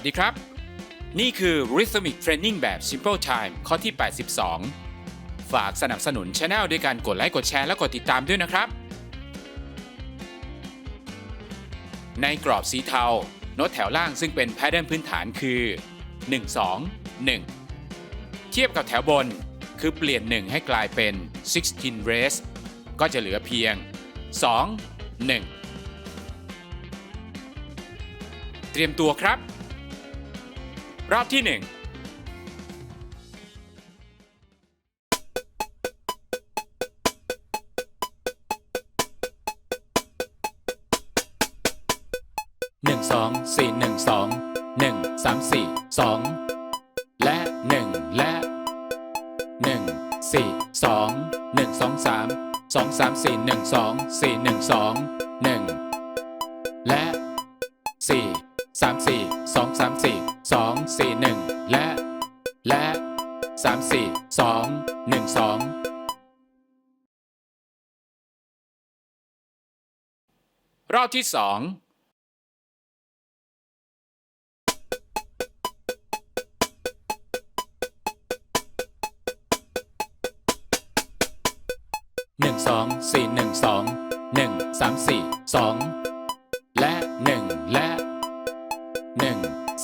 วัสดีครับ นี่คือ Rhythmic Training แบบ Simple Time ข้อที่ 82 ฝากสนับสนุนช anel ด้วยการกดไลค์กดแชร์และกดติดตามด้วยนะครับ ในกรอบสีเทา โน้ตแถวล่างซึ่งเป็นแพทเทิร์นพื้นฐานคือ 1 2 1 เทียบกับแถวบนคือเปลี่ยน 1 ให้กลายเป็น 16 race ก็จะเหลือเพียง 2 1 เตรียมตัวครับ รอบที่ 1หนึ่งสองสี่หนึ่งสองหนึ่งสามสี่สองและหนึ่งและหนึ่งสี่สองหนึ่งสองสามสองสามสี่หนึ่งสองสี่หนึ่งสองหนึ่งและสี่สามสี่ หนึ่งสองรอบที่สองหนึ่งสองสี่หนึ่งสองหนึ่งสามสี่สองและหนึ่งและหนึ่ง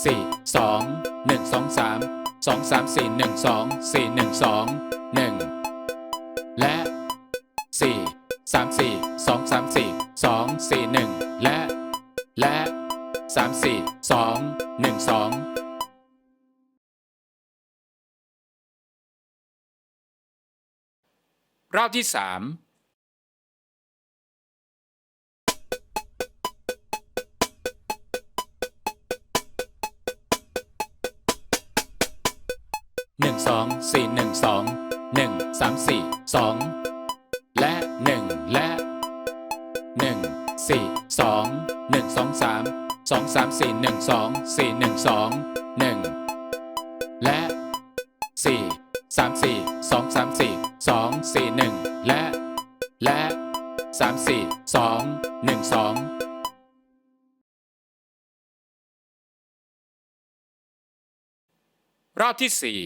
สี่สองหนึ่งสองสาม สองสามสี่หนึ่งสองสี่หนึ่งสองหนึ่งและสี่สามสี่สองสามสี่สองสี่หนึ่งและ และสามสี่สองหนึ่งสองรอบที่สาม หนึ่งสองสี่หนึ่งสองหนึ่งสามสี่สองและหนึ่งและหนึ่งสี่สองหนึ่งสองสามสองสามสี่หนึ่งสองสี่หนึ่งสองหนึ่งและสี่สามสี่สองสามสี่สองสี่หนึ่งและและสามสี่สองหนึ่งสองรอบที่สี่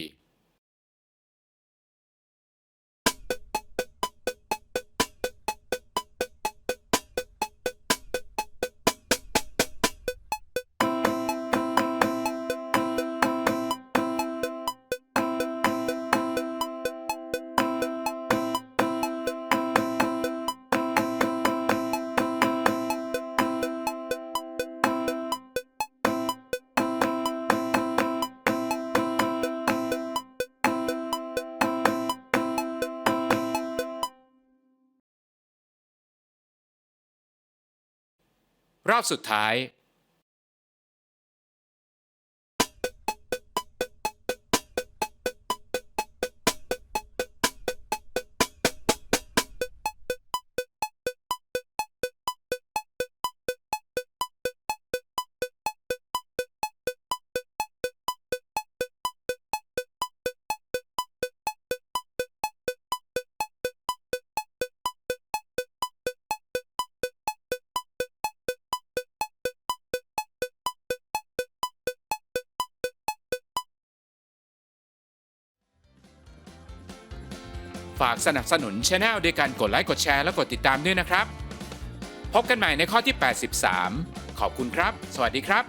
รอบสุดท้าย ฝากสนับสนุนช anel ด้วยการกดไลค์กดแชร์และกดติดตามด้วยนะครับ พบกันใหม่ในข้อที่ 83 ขอบคุณครับ สวัสดีครับ